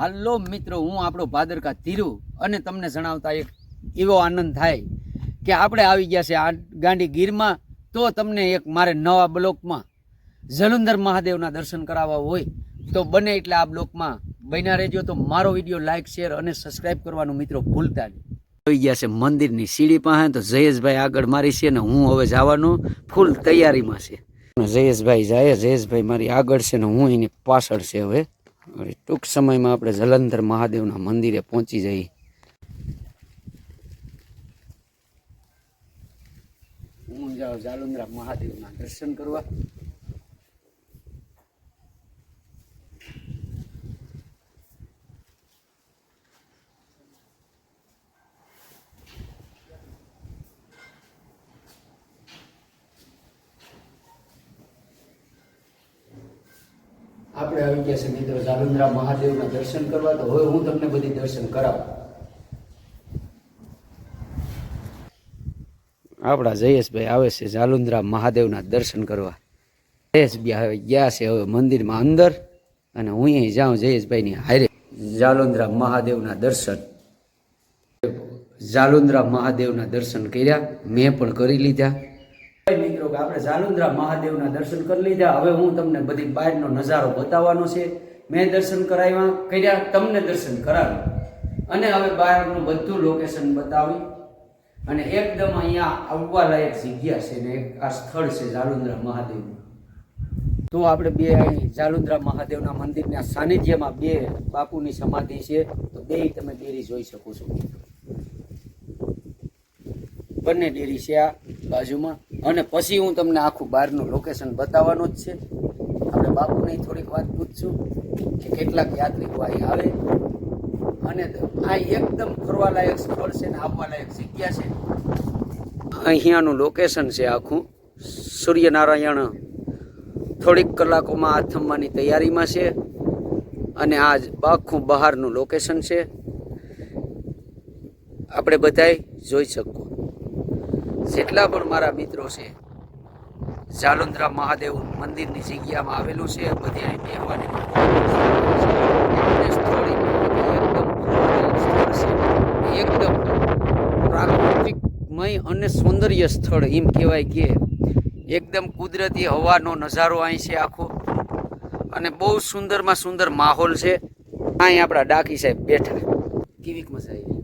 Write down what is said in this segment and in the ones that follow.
હાલો મિત્રો, હું આપણો ભાદરકા ધીરુ અને તમને જણાવતા એક એવો આનંદ થાય કે આપણે આવી ગયા છે આ ગાંડી ગીરમાં, તો તમને એક મારે નવા બ્લોકમાં જલંધર મહાદેવના દર્શન કરાવવા હોય તો બને એટલે આ બ્લોકમાં બન્યા રહેજો. તો મારો વીડિયો લાઇક શેર અને સબસ્ક્રાઇબ કરવાનું મિત્રો ભૂલતા નહીં. આવી ગયા છે મંદિરની સીડી પાસે, તો જયેશભાઈ આગળ મારી છે ને હું હવે જવાનું ફૂલ તૈયારીમાં છે. જયેશભાઈ જાય, જયેશભાઈ મારી આગળ છે ને હું એની પાછળ છે હવે. હવે ટૂંક સમયમાં આપણે જલંધર મહાદેવના મંદિરે પહોંચી જઈએ. હું જાઉં જાલુંદ્રા મહાદેવના દર્શન કરવા. આપણે આવી ગયા છે મિત્રો ઝાલુંદ્રા મહાદેવના દર્શન કરવા, તો હવે હું તમને બધી દર્શન કરાવું. આપણા જયેશભાઈ આવે છે ઝાલુંદ્રા મહાદેવના દર્શન કરવા. જયેશભાઈ હવે ગયા છે હવે મંદિરમાં અંદર, અને હું અહીં જાઉં જયેશભાઈની હારે. ઝાલુંદ્રા મહાદેવના દર્શન. ઝાલુંદ્રા મહાદેવના દર્શન કર્યા, મેં પણ કરી લીધા. મિત્રો, કે આપણે જાલુંદ્રા મહાદેવના દર્શન કરી લીધા. હવે હું તમને બધી બહારનો નજારો બતાવવાનો છે. મેં દર્શન કરાવ્યા, કર્યા, તમને દર્શન કરાવ્યું. અને હવે બહારનું બધું લોકેશન બતાવી. અને એકદમ અહીંયા આવવા લાયક જગ્યા છે ને આ સ્થળ છે જાલુંદ્રા મહાદેવનું તો આપણે બે અહીં જાલુંદ્રા મહાદેવના મંદિરના સાનિધ્યમાં બે બાપુની સમાધિ છે. તો બે તમે બેરી જોઈ શકો છો. બંને ડેરી છે આ બાજુમાં. અને પછી હું તમને આખું બહારનું લોકેશન બતાવવાનું જ છે. આપણે બાપુની થોડીક વાત પૂછશું કે કેટલાક યાત્રિકો અહીં આવે. અને આ એકદમ ફરવાલાયક સ્થળ છે ને આવવાલાયક જગ્યા છે. અહીંયાનું લોકેશન છે આખું. સૂર્યનારાયણ થોડીક કલાકોમાં આથમવાની તૈયારીમાં છે. અને આ આખું બહારનું લોકેશન છે. આપણે બધાય જોઈ શકો. જેટલા પણ મારા મિત્રો છે, જાલુંદ્રા મહાદેવ મંદિરની જગ્યામાં આવેલું છે, બધી અહીં બેહવાની એકદમ પ્રાકૃતિકમય અને સૌંદર્ય સ્થળ એમ કહેવાય કે એકદમ કુદરતી હવાનો નજારો અહીં છે આખો. અને બહુ સુંદરમાં સુંદર માહોલ છે. અહીં આપણા ડાકી સાહેબ બેઠા. કેવીક મજા આવી?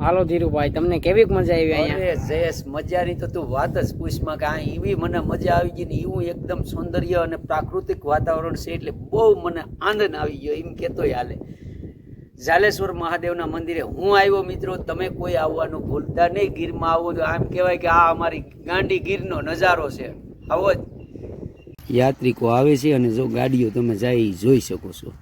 હાલો ધીરુભાઈ, તમને કેવી મજા આવી અહીંયા? જયેશ, મજાની તો તું વાત જ પૂછમાં કે આ એવી મને મજા આવી ગઈ ને એવું એકદમ સૌંદર્ય અને પ્રાકૃતિક વાતાવરણ છે એટલે બહુ મને આનંદ આવી ગયો, એમ કહેતોય હાલે. જાલેશ્વર મહાદેવના મંદિરે હું આવ્યો મિત્રો, તમે કોઈ આવવાનું ભૂલતા નહીં, ગીરમાં આવો તો આમ કહેવાય કે આ અમારી ગાંડી ગીરનો નજારો છે. આવો જ. યાત્રિકો આવે છે અને જો ગાડીઓ તમે જાય જોઈ શકો છો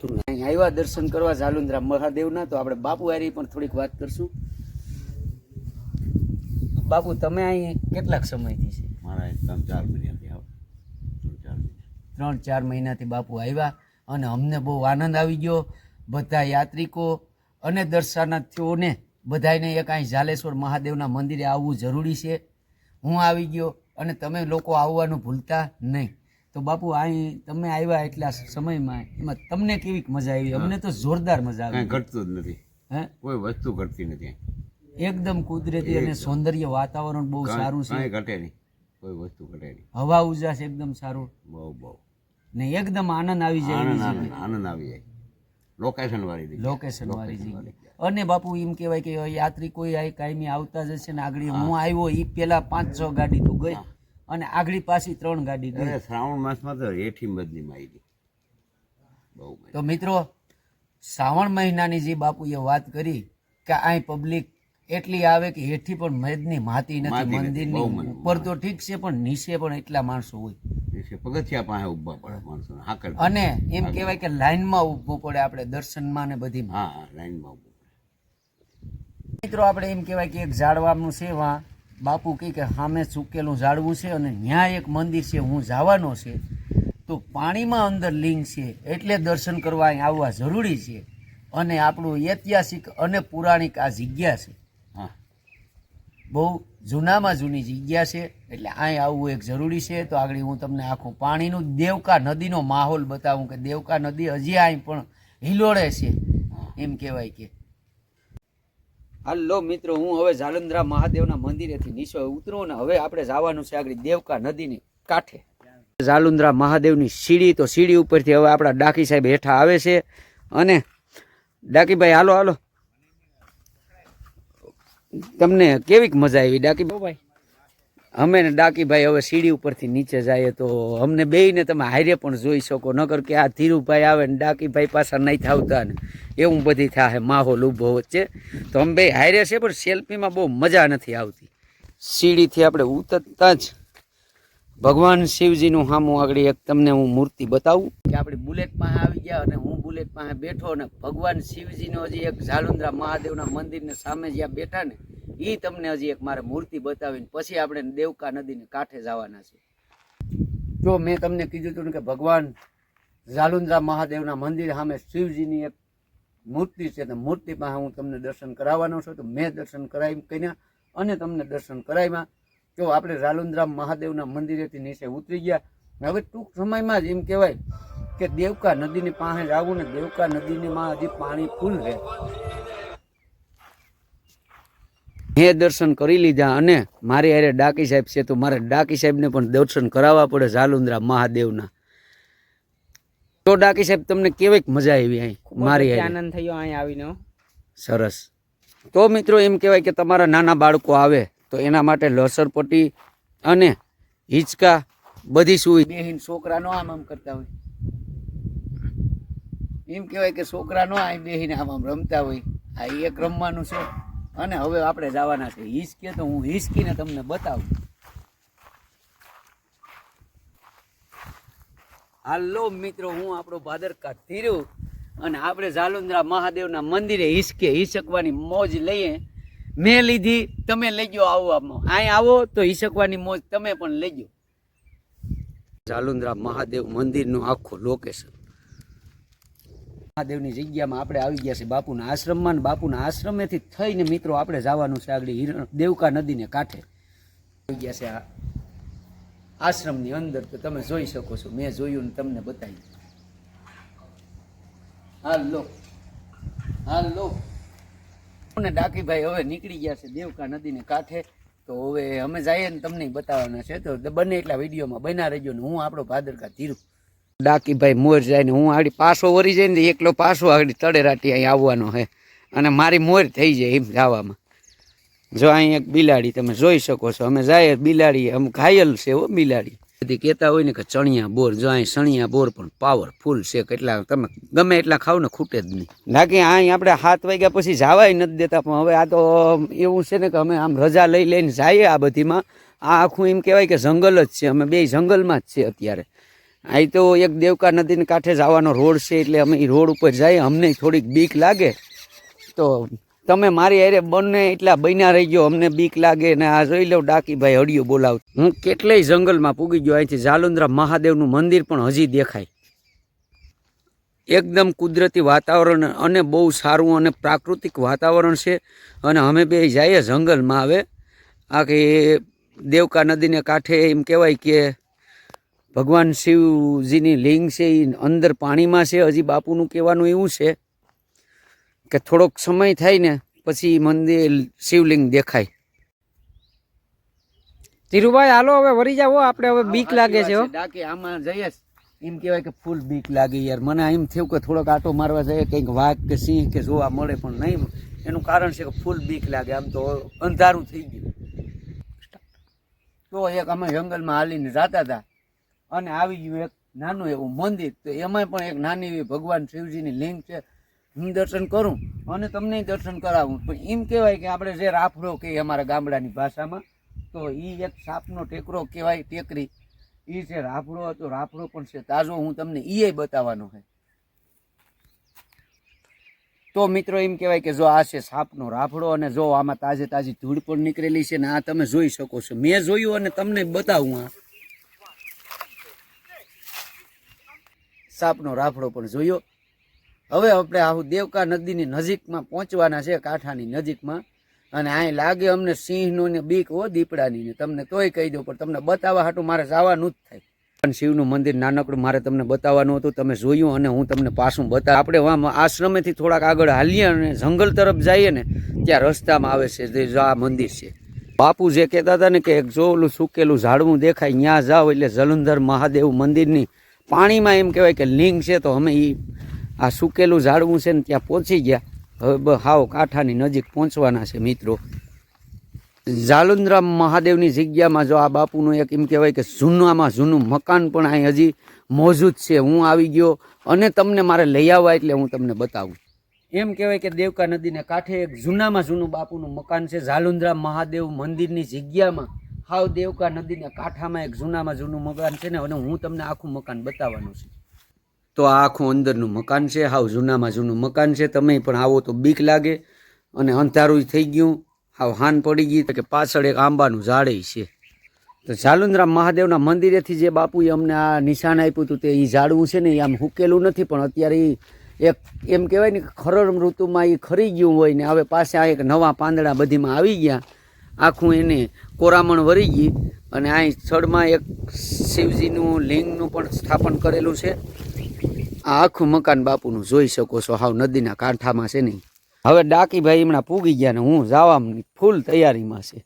તો આવ્યા દર્શન કરવા ઝાલુંદ્રા મહાદેવના તો આપણે બાપુ હારી પણ થોડીક વાત કરશું. બાપુ તમે અહીં કેટલાક સમયથી છે? મારા ત્રણ ચાર મહિનાથી આવો. ત્રણ ચાર મહિનાથી બાપુ આવ્યા અને અમને બહુ આનંદ આવી ગયો. બધા યાત્રિકો અને દર્શનાર્થીઓને બધાને એક અહીં જાલેશ્વર મહાદેવના મંદિરે આવવું જરૂરી છે. હું આવી ગયો અને તમે લોકો આવવાનું ભૂલતા નહીં. તો બાપુ અહીં તમે આવ્યા એટલા સમયમાં એમાં તમને કેવી મજા આવી? અમને તો જોરદાર મજા આવી. ઘટતું જ નથી. હે? કોઈ વસ્તુ ઘટતી નથી. એકદમ કુદરતી અને સૌંદર્ય વાતાવરણ બહુ સારું કાંઈ છે ઘટે નહીં. કોઈ વસ્તુ ઘટે નહીં. હવા ઉજાસ એકદમ સારું. બહુ બહુ. ને એકદમ આનંદ આવી જાય આનંદ આવી જાય. લોકેશન વાળી. લોકેશન વાળી અને બાપુ એમ કહેવાય કે યાત્રિકો આ કાયમી આવતા જ હશે ને આગળ હું. આવ્યો એ પેલા પાંચ છ ગાડી તું ગઈ. અને આગળ પાછી ત્રણ ગાડી ગઈ. શ્રાવણ માસમાં તો રેઠી બદલી બહુ તો મિત્રો શ્રાવણ મહિનાની જે બાપુએ વાત કરી કે અહીં પબ્લિક એટલી આવે કે હેઠી પણ મેદની માતી નથી મંદિરની ઉપર તો ઠીક છે પણ નીચે પણ એટલા માણસો હોય. પગથિયા પાસે ઊભા પડે માણસોને હાકર અને એમ કહેવાય કે લાઈનમાં ઊભવું પડે આપણે દર્શનમાં ને બધી. હા લાઈનમાં ઊભું મિત્રો આપણે એમ કહેવાય કે એક ઝાડવાનું છે વા બાપુ કહે કે સામે સૂકેલું ઝાડવું છે અને ત્યાં એક મંદિર છે હું જવાનો છે. તો પાણીમાં અંદર લિંગ છે એટલે દર્શન કરવા અહીં આવવા જરૂરી છે. અને આપણું ઐતિહાસિક અને પુરાણિક આ જગ્યા છે. હા. બહુ જૂનામાં જૂની જગ્યા છે એટલે અહીં આવવું એક જરૂરી છે. તો આગળ હું તમને આખું પાણીનું દેવકા નદીનો માહોલ બતાવું કે દેવકા નદી હજી અહીં પણ હિલોળે છે. એમ કહેવાય કે હાલો મિત્રો, હું હવે જાલંધરા મહાદેવના મંદિરેથી નીચે ઉતરું ને હવે આપણે જવાનું છે આગળ દેવકા નદીની કાંઠે. જાલુંદ્રા મહાદેવની સીડી, તો સીડી ઉપરથી હવે આપણા ડાકી સાહેબ હેઠા આવે છે. અને ડાકીભાઈ હાલો હાલો. તમને કેવીક મજા આવી? ડાકી ભાઈ. અમે ને ડાકીભાઈ હવે સીડી ઉપરથી નીચે જઈએ તો અમને બેયને તમે હારે પણ જોઈ શકો. નકર કે આ ધીરુભાઈ આવે ને ડાકીભાઈ પાછા નહીં થાવતા ને. એવું બધી થાય માહોલ ઊભો વચ્ચે. તો અમે બે હારે છે, પણ સેલ્ફીમાં બહુ મજા નથી આવતી. સીડીથી આપણે ઉતરતા જ ભગવાન શિવજીનું સામું આગળ એક તમને હું મૂર્તિ બતાવું. કે આપણી બુલેટ પાસે આવી ગયા અને હું બુલેટ પાસે બેઠો અને ભગવાન શિવજીનો હજી એક ઝાલુંદ્રા મહાદેવના મંદિરને સામે જ્યાં બેઠા ને એ તમને હજી એક મારે મૂર્તિ બતાવીને પછી આપણે દેવકા નદીને કાંઠે જવાના છે. જો મેં તમને કીધું હતું કે ભગવાન ઝાલુંદ્રા મહાદેવના મંદિર સામે શિવજીની એક મૂર્તિ છે તો મૂર્તિ પાસે હું તમને દર્શન કરાવવાનો છું. તો મેં દર્શન કરાવી કર્યા અને તમને દર્શન કરાવ્યા. તો આપણે ઝાલુંદ્રા મહાદેવના મંદિરેથી નીચે ઉતરી ગયા હવે ટૂંક સમયમાં જ એમ કહેવાય કે દેવકા નદીની પાસે આવું ને દેવકા નદીની માં હજી પાણી ફૂલ રહે. મેં દર્શન કરી લીધા અને મારી હારે ડાકી સાહેબ છે તો મારે ડાકી સાહેબને પણ દર્શન કરાવવા પડે ઝાલુંદ્રા મહાદેવના. તો ડાકી સાહેબ તમને કેવી મજા આવી અહીં? મારી મારી આનંદ થયો અહીં આવીને સરસ. તો મિત્રો એમ કહેવાય કે તમારા નાના બાળકો આવે તો એના માટે લસરપટ્ટી અને હિંચકા બધી સુવિધા બેહીન છોકરા નો આમ આમ કરતા હોય. એમ કહેવાય કે છોકરા નો આમ બેહીને આમ આમ રમતા હોય. આ એક રમવાનું છે. અને હવે આપણે જવાના છે. હિંચકે તો હું હિંચકીને તમને બતાવું. હાલો મિત્રો, હું આપણો ભાદરકા ધીરું. અને આપણે જાલુંદ્રા મહાદેવના મંદિરે હિંચકે, હિંચકવાની મોજ લઈએ. મેં લીધી, તમે લેજો આવો આમાં. અહીં આવો તો હિસકવાની મોજ તમે પણ લેજો. ઝાલુંદ્રા મહાદેવ મંદિરનું આખું લોકેશન મહાદેવની જગ્યામાં આપણે આવી ગયા છે બાપુના આશ્રમમાં બાપુના આશ્રમેથી થઈને મિત્રો આપણે જવાનું છે આગળ હિરણ, દેવકા નદીને કાંઠે. આવી ગયા છે આ આશ્રમની અંદર, તો તમે જોઈ શકો છો. મેં જોયું ને તમને બતાવ્યું. હાલો. હાલો. અને ડાકીભાઈ હવે નીકળી ગયા છે દેવકા નદીને કાંઠે. તો હવે અમે જઈએ ને તમને બતાવવાના છે. તો બને એટલા વિડીયોમાં બના રહેજો ને હું આપણો ભાદરકા ધીરું. ડાકીભાઈ મોર જાય ને હું આગળ પાછો વરી જાય ને એકલો પાછો આગળ તળેરાટી અહીં આવવાનો હે. અને મારી મોર થઈ જાય એમ જવામાં. જો અહીં એક બિલાડી તમે જોઈ શકો છો. અમે જાય બિલાડી આમ ઘાયલ છે હો બિલાડી. બધી કહેતા હોય ને કે ચણિયા બોર, જો અહીં ચણિયા બોર પણ પાવરફુલ છે. કેટલા તમે ગમે એટલા ખાવ ને ખૂટે જ નહીં. બાકી અહીં આપણે સાત વાગ્યા પછી જવાય નથી દેતા, પણ હવે આ તો એવું છે ને કે અમે આમ રજા લઈ લઈને જઈએ આ બધીમાં. આ આખું એમ કહેવાય કે જંગલ જ છે, અમે બે જંગલમાં જ છે અત્યારે. અહીં તો એક દેવકા નદીને કાંઠે જવાનો રોડ છે, એટલે અમે એ રોડ ઉપર જઈએ, અમને થોડીક બીક લાગે. તો તમે મારી હારે બંને એટલા બન્યા રહી ગયો અમને બીક લાગે ને આ જોઈ લઉં ડાકીભાઈ હડિયું બોલાવ હું કેટલાય જંગલમાં પૂગી ગયો, અહીંથી જાલુંદ્રા મહાદેવનું મંદિર પણ હજી દેખાય. એકદમ કુદરતી વાતાવરણ અને બહુ સારું અને પ્રાકૃતિક વાતાવરણ છે અને અમે બે જઈએ જંગલમાં આવે આખી દેવકા નદીને કાંઠે એમ કહેવાય કે ભગવાન શિવજીની લિંગ છે એ અંદર પાણીમાં છે, હજી બાપુનું કહેવાનું એવું છે. કે થોડોક સમય થાય ને પછી મંદિર શિવલિંગ દેખાય. ધીરુભાઈ હાલો હવે વરી જાવ આપણે હવે બીક લાગે છે? હો. ડાકે આમાં જઈએ. એમ કહેવાય કે ફૂલ બીક લાગે યાર. મને એમ થયું કે થોડોક આટો મારવા જઈએ કંઈક વાઘ કે સિંહ કે જોવા મળે પણ નહીં. એનું કારણ છે કે ફૂલ બીક લાગે. આમ તો અંધારું થઈ ગયું. તો એક અમે જંગલમાં હાલીને જતા હતા. અને આવી ગયું એક નાનું એવું મંદિર. તો એમાંય પણ એક નાની એવી ભગવાન શિવજીની લિંગ છે. હું દર્શન કરું અને તમને દર્શન કરાવું. પણ એમ કહેવાય કે આપણે જે રાફડો કહીએ અમારા ગામડાની ભાષામાં, તો એ એક સાપનો ટેકરો કહેવાય ટેકરી. એ છે રાફડો હતો, રાફડો પણ છે. તાજો હું તમને એ બતાવવાનો છે. તો મિત્રો એમ કહેવાય કે જો આ છે સાપનો રાફડો અને જો આમાં તાજે તાજી ધૂળ પણ નીકળેલી છે ને આ તમે જોઈ શકો છો. મેં જોયું અને તમને બતાવું આ. સાપનો રાફડો પણ જોયો. હવે આપણે આવું દેવકા નદીની નજીકમાં પહોંચવાના છે, કાંઠાની નજીકમાં. અને અહીં લાગે અમને સિંહનું ને બીક હો દીપડાની ને. તમને તોય કહી દઉં, પણ તમને બતાવવા હાટું મારે જવાનું જ થાય. પણ શિવનું મંદિર નાનકડું મારે તમને બતાવવાનું હતું, તમે જોયું અને હું તમને પાછું બતાવ આપણે વામ આશ્રમેથી થોડાક આગળ હાલીએ અને જંગલ તરફ જઈએ ને, ત્યાં રસ્તામાં આવે છે, જે આ મંદિર છે. બાપુ જે કહેતા હતા ને કે એક જો ઓલું સુકેલું ઝાડવું દેખાય, ત્યાં જાઓ એટલે જલંધર મહાદેવ મંદિરની પાણીમાં એમ કહેવાય કે લિંગ છે, તો અમે એ આ સૂકેલું ઝાડવું છે ને ત્યાં પહોંચી ગયા. હવે હાવ કાંઠાની નજીક પહોંચવાના છે મિત્રો. જાલુંદ્રા મહાદેવની જગ્યામાં જો આ બાપુનું એક એમ કહેવાય કે જૂનામાં જૂનું મકાન પણ અહીં હજી મોજૂદ છે. હું આવી ગયો અને તમને મારે લઈ આવવા એટલે હું તમને બતાવું. એમ કહેવાય કે દેવકા નદીને કાંઠે એક જૂનામાં જૂનું બાપુનું મકાન છે જાલુંદ્રા મહાદેવ મંદિરની જગ્યામાં. હાવ દેવકા નદીના કાંઠામાં એક જૂનામાં જૂનું મકાન છે ને, અને હું તમને આખું મકાન બતાવવાનું છું. તો આ આખું અંદરનું મકાન છે, હાવ જૂનામાં જૂનું મકાન છે તમે પણ આવો તો બીક લાગે. અને અંધારું થઈ ગયું, હાવ હાન પડી ગઈ કે પાછળ એક આંબાનું ઝાડે છે. તો જાલુંદ્રા મહાદેવના મંદિરેથી જે બાપુએ અમને આ નિશાન આપ્યું હતું તે એ ઝાડવું છે ને એ આમ હુકેલું નથી, પણ અત્યારે એ એક એમ કહેવાય ને ખરડ ઋતુમાં એ ખરી ગયું હોય ને, હવે પાસે આ એક નવા પાંદડા બધીમાં આવી ગયા. આખું એને કોરામણ વરી ગઈ અને આ સ્થળમાં એક શિવજીનું લિંગનું પણ સ્થાપન કરેલું છે. આ આખું મકાન બાપુનું જોઈ શકો છો. હાવ નદીના કાંઠામાં છે નહીં. હવે ડાકીભાઈ હમણાં પૂગી ગયા ને હું જવા ફૂલ તૈયારીમાં છે.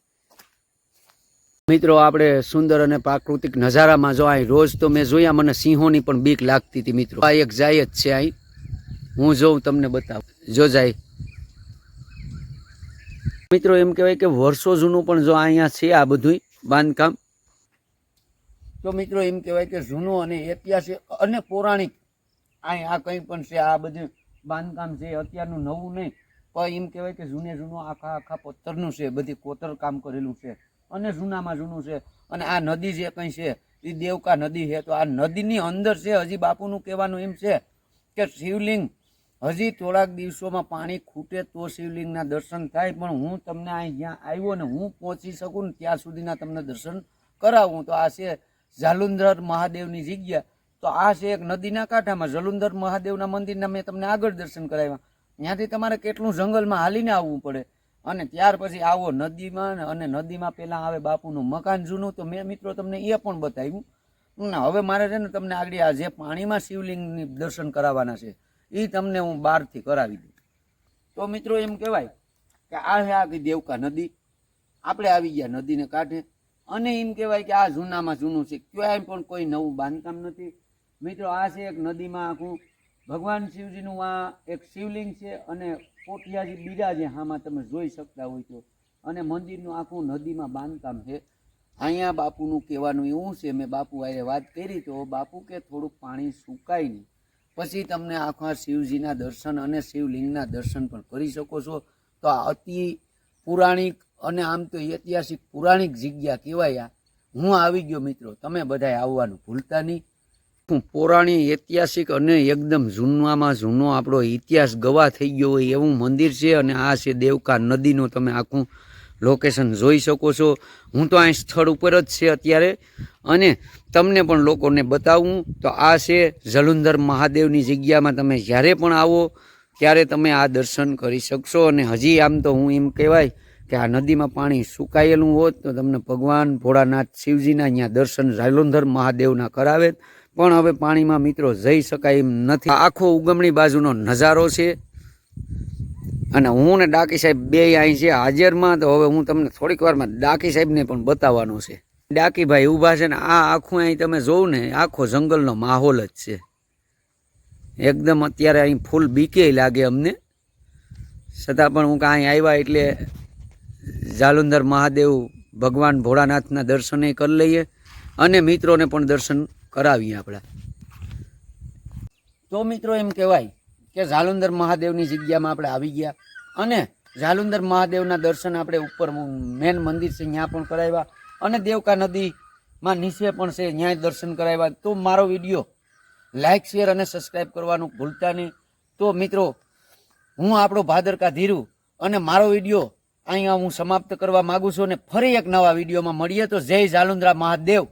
મિત્રો, આપણે સુંદર અને પ્રાકૃતિક નજારામાં જો અહીં રોજ તો મેં જોયા, મને સિંહોની પણ બીક લાગતી હતી મિત્રો. આ એક જાય જ છે અહીં હું જોઉં, તમને બતાવું. જો જાય. મિત્રો, એમ કહેવાય કે વર્ષો જૂનું પણ જો અહીંયા છે આ બધું બાંધકામ. તો મિત્રો, એમ કહેવાય કે જૂનું અને ઐતિહાસિક અને પૌરાણિક અહીં આ કંઈ પણ છે, આ બધું બાંધકામ છે, અત્યારનું નવું નહીં. પણ એમ કહેવાય કે જૂને જૂનું આખા આખા પથ્થરનું છે, બધી કોતર કામ કરેલું છે. અને જૂનામાં જૂનું છે. અને આ નદી જે કંઈ છે એ દેવકા નદી છે. તો આ નદીની અંદર છે, હજી બાપુનું કહેવાનું એમ છે કે શિવલિંગ હજી થોડાક દિવસોમાં પાણી ખૂટે તો શિવલિંગના દર્શન થાય. પણ હું તમને અહીં જ્યાં આવ્યો ને હું પહોંચી શકું ને ત્યાં સુધીના તમને દર્શન કરાવું. તો આ છે જાલુંદર મહાદેવની જગ્યા. તો આ છે એક નદીના કાંઠામાં, જલુંધર મહાદેવના મંદિરના મેં તમને આગળ દર્શન કરાવ્યા. ત્યાંથી તમારે કેટલું જંગલમાં હાલીને આવવું પડે. અને ત્યાર પછી આવો નદીમાં અને નદીમાં પહેલાં આવે બાપુનું મકાન જૂનું, તો મેં મિત્રો તમને એ પણ બતાવ્યું. હવે મારે છે ને તમને આગળ આ જે પાણીમાં શિવલિંગની દર્શન કરાવવાના છે એ તમને હું બહારથી કરાવી દઉં. તો મિત્રો એમ કહેવાય કે આ છે આ દેવકા નદી. આપણે આવી ગયા નદીને કાંઠે. અને એમ કહેવાય કે આ જૂનામાં જૂનું છે. ક્યાંય પણ કોઈ નવું બાંધકામ નથી. મિત્રો, આ છે એક નદીમાં આખું. ભગવાન શિવજીનું આ એક શિવલિંગ છે અને કોટિયાજી બીજા જે આમાં તમે જોઈ શકતા હોય તો અને મંદિરનું આખું નદીમાં બાંધકામ છે. અહીંયા બાપુનું કહેવાનું એવું છે, મેં બાપુ આજે વાત કરી તો બાપુ કે થોડુંક પાણી સુકાય નહીં. પછી તમને આખા શિવજીના દર્શન અને શિવલિંગના દર્શન પણ કરી શકો છો. તો આ અતિ પુરાણિક અને આમ તો ઐતિહાસિક પુરાણિક જગ્યા કહેવાય હું આવી ગયો મિત્રો, તમે બધાએ આવવાનું ભૂલતા નહીં. હું પૌરાણિક ઐતિહાસિક અને એકદમ જૂનામાં જૂનો આપણો ઇતિહાસ ગવા થઈ ગયો હોય એવું મંદિર છે અને આ છે દેવકા નદીનું તમે આખું લોકેશન જોઈ શકો છો. હું તો અહીં સ્થળ ઉપર જ છે અત્યારે. અને તમને પણ લોકોને બતાવું તો આ છે જલુંધર મહાદેવની જગ્યામાં તમે જ્યારે પણ આવો ત્યારે તમે આ દર્શન કરી શકશો. અને હજી આમ તો હું એમ કહેવાય કે આ નદીમાં પાણી સુકાયેલું હોત તો તમને ભગવાન ભોળાનાથ શિવજીના અહીંયા દર્શન જાલુંધર મહાદેવના કરાવે પણ હવે પાણીમાં મિત્રો જઈ શકાય એમ નથી. આખો ઉગમણી બાજુનો નજારો છે. અને હું ને ડાકી સાહેબ બે અહીં છે. હાજરમાં તો હવે હું તમને થોડીક વારમાં ડાકી સાહેબને પણ બતાવવાનો છે. ડાકીભાઈ ઊભા છે ને આ આખું અહીં તમે જોવું ને, આખો જંગલનો માહોલ જ છે. એકદમ અત્યારે અહીં ફૂલ બીકે લાગે અમને. છતાં પણ હું કાંઈ આવ્યા એટલે જાલુંદર મહાદેવ ભગવાન ભોળાનાથના દર્શને કરી લઈએ. અને મિત્રોને પણ દર્શન કરાવીએ આપણા. તો મિત્રો એમ કહેવાય કે ઝાલુંદર મહાદેવની જગ્યામાં આપણે આવી ગયા અને ઝાલુંદર મહાદેવના દર્શન આપણે ઉપર મેન મંદિર છે ત્યાં પણ કરાવ્યા અને દેવકા નદીમાં નીચે પણ છે ત્યાં દર્શન કરાવ્યા. તો મારો વીડિયો લાઇક શેર અને સબસ્ક્રાઈબ કરવાનું ભૂલતા નહીં. તો મિત્રો, હું આપણો ભાદરકા ધીરુ અને મારો વીડિયો અહીંયા હું સમાપ્ત કરવા માગું છું અને ફરી એક નવા વિડીયોમાં મળીએ. તો જય ઝાલુંદ્રા મહાદેવ.